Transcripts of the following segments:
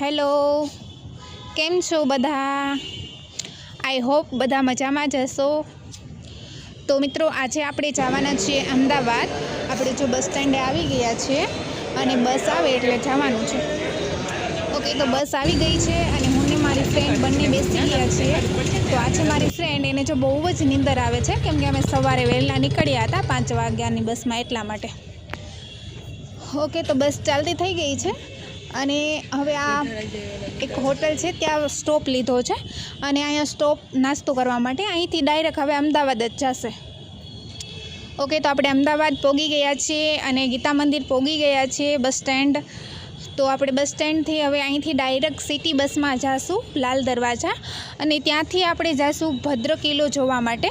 Hello. કેમ છો બધા? આઈ હોપ બધા મજામાં જ હશો. તો મિત્રો, આજે આપણે જવાના છીએ અમદાવાદ. આપણે જો બસ સ્ટેન્ડે આવી ગયા છીએ અને બસ આવે એટલે જવાનું છે. ઓકે, તો બસ આવી ગઈ છે અને હું ને મારી ફ્રેન્ડ બંને બેસી ગયા છીએ. તો આજે મારી ફ્રેન્ડ એને જો બહુ જ નીંદર આવે છે, કેમ કે અમે સવારે વહેલા નીકળ્યા હતા પાંચ વાગ્યાની બસમાં એટલા માટે. ઓકે, તો બસ ચાલતી થઈ ગઈ છે. અને હવે આ એક હોટલ છે, ત્યાં સ્ટોપ લીધો છે અને અહીંયા સ્ટોપ નાસ્તો કરવા માટે. અહીંથી ડાયરેક્ટ હવે અમદાવાદ જ જશે. ઓકે, તો આપણે અમદાવાદ પોગી ગયા છીએ અને ગીતા મંદિર પોગી ગયા છીએ બસ સ્ટેન્ડ. તો આપણે બસ સ્ટેન્ડથી હવે અહીંથી ડાયરેક્ટ સિટી બસમાં જાશું, લાલ દરવાજા. અને ત્યાંથી આપણે જાશું ભદ્ર કિલ્લો જોવા માટે.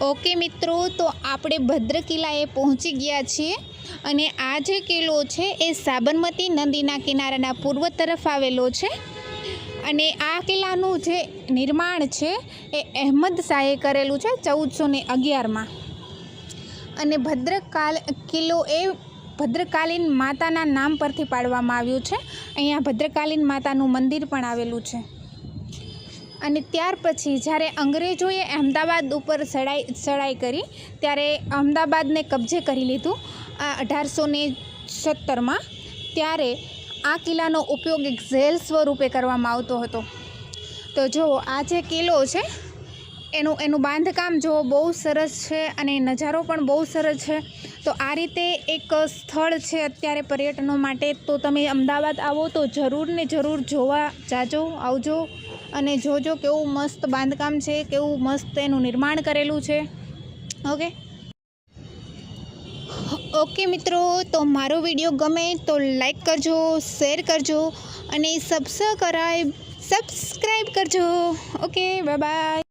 ઓકે મિત્રો, તો આપણે ભદ્ર કિલ્લાએ પહોંચી ગયા છીએ. અને આ જે કિલ્લો છે એ સાબરમતી નદીના કિનારાના પૂર્વ તરફ આવેલો છે. અને આ કિલ્લાનું જે નિર્માણ છે એ અહેમદ શાહે કરેલું છે ચૌદસો ને અગિયારમાં. અને ભદ્રકાલ કિલ્લો એ ભદ્રકાલીન માતાના નામ પરથી પાડવામાં આવ્યું છે. અહીંયા ભદ્રકાલીન માતાનું મંદિર પણ આવેલું છે. અને ત્યાર પછી જ્યારે અંગ્રેજોએ અહેમદાબાદ ઉપર ચડાઈ ચડાઈ કરી, ત્યારે અહેમદાબાદને કબજે કરી લીધું આ અઢારસો ને સત્તરમાં, ત્યારે આ કિલ્લાનો ઉપયોગ એક જેલ સ્વરૂપે કરવામાં આવતો હતો. તો જો, આ જે કિલ્લો છે, એનું એનું બાંધકામ જો બહુ સરસ છે અને નજારો પણ બહુ સરસ છે, તો આ રીતે એક સ્થળ છે અત્યારે પર્યટનો માટે, તો તમે અમદાવાદ આવો તો જરૂર ને જરૂર જોવા જાજો, આવજો. અને જોજો કેવું મસ્ત બાંધકામ છે, કેવું મસ્ત એનું નિર્માણ કરેલું છે. ઓકે? ઓકે મિત્રો, તો મારો વીડિયો ગમે તો લાઈક કરજો, શેર કરજો અને સબસ્ક્રાઈબ સબસ્ક્રાઈબ કરજો. Okay bye bye